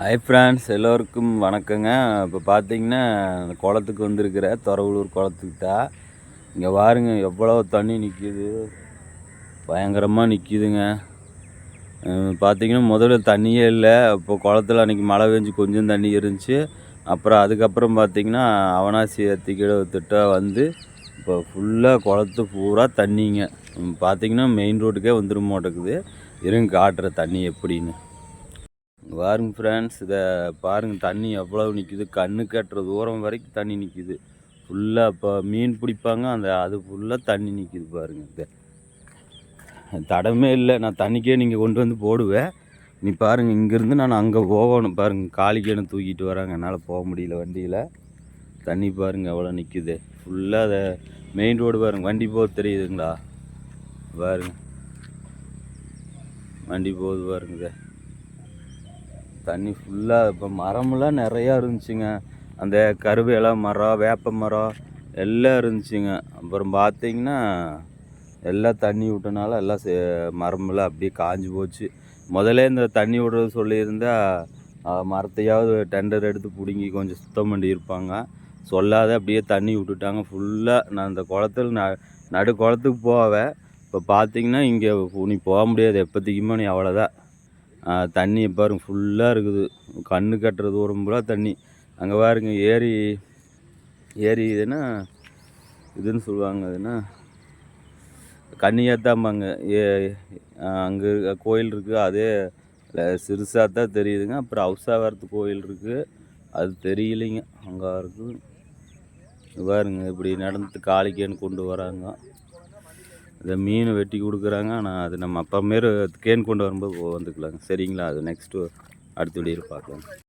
Hi friends எல்லோருக்கும் வணக்கங்க. இப்போ பார்த்தீங்கன்னா அந்த குளத்துக்கு வந்திருக்கிற தொரவலூர் குளத்துக்கு தான் இங்கே பாருங்க எவ்வளோ தண்ணி நிற்கிது பயங்கரமாக நிற்கிதுங்க பார்த்தீங்கன்னா முதல்ல தண்ணியே இல்லை. இப்போ குளத்துல அன்றைக்கி மழை பெஞ்சு கொஞ்சம் தண்ணி இருந்துச்சு. அப்புறம் அதுக்கப்புறம் பார்த்தீங்கன்னா அவனாசி ஏற்றிக்கிட திட்ட வந்து இப்போ ஃபுல்லாக குளத்து பூரா தண்ணிங்க. பார்த்திங்கன்னா பார்த்தீங்கன்னா மெயின் ரோட்டுக்கே வந்துடும் மாட்டேக்குது இருங்க காட்டுற தண்ணி எப்படின்னு. பாருங்க ஃப்ரெண்ட்ஸ் இதை பாருங்கள் தண்ணி எவ்வளோ நிற்கிது கண்ணு கட்டுற தூரம் வரைக்கும் தண்ணி நிற்கிது ஃபுல்லாக இப்போ மீன் பிடிப்பாங்க அந்த அது ஃபுல்லாக தண்ணி நிற்கிது பாருங்க. இந்த தடமே இல்லை. நான் தண்ணிக்கே நீங்கள் கொண்டு வந்து போடுவேன். நீ பாருங்கள் இங்கேருந்து நான் அங்கே போகணும். பாருங்கள் காலிக்கேனு தூக்கிட்டு வராங்க. என்னால் போக முடியல வண்டியில். தண்ணி பாருங்கள் எவ்வளோ நிற்குது ஃபுல்லாக அதை மெயின் ரோடு பாருங்க. வண்டி போக தெரியுதுங்களா? பாருங்க. வண்டி போகுது பாருங்க தண்ணி ஃபுல்லாக இப்போ மரமெல்லாம் நிறையா இருந்துச்சுங்க. அந்த கருவேல மரம் வேப்ப மரம் எல்லாம் இருந்துச்சுங்க. அப்புறம் பார்த்தீங்கன்னா எல்லாம் தண்ணி விட்டனால எல்லாம் சே- மரமெல்லாம் அப்படியே காஞ்சி போச்சு. முதல்ல இந்த தண்ணி விடுறது சொல்லியிருந்தால் மரத்தையாவது டெண்டர் எடுத்து பிடுங்கி கொஞ்சம் சுத்தம் பண்ணி இருப்பாங்க சொல்லாத அப்படியே தண்ணி விட்டுட்டாங்க. ஃபுல்லாக நான் அந்த குளத்துல ந நடு குளத்துக்கு போவேன். இப்போ பார்த்தீங்கன்னா இங்கே நீ போக முடியாது. எப்போதைக்குமே நீ அவ்வளோதான் தண்ணி பாருங்க ஃபுல்லாக இருக்குது. கண்ணு கட்டுற தூரம் பூரா தண்ணி. அங்கே பாருங்க ஏரி ஏரி இதுன்னா இதுன்னு சொல்லுவாங்க அதுன்னா கன்னியாத்தாம்பாங்க. ஏ அங்கே கோயில் இருக்குது அதே சிறுசாக தான் தெரியுதுங்க. அப்புறம் ஹவுசாவரத்து கோயில் இருக்குது அது தெரியலைங்க அங்கே இருக்குது பாருங்க இப்படி நடந்து காளிக்கேன்னு கொண்டு வராங்க. இந்த மீன் வெட்டி கொடுக்குறாங்க. ஆனால் அது நம்ம அப்பா மாரி கேன் கொண்டு வரும்போது வந்துக்கலாங்க. சரிங்களா? அது நெக்ஸ்ட்டு அடுத்த வீடியோவில் பார்க்கலாம்.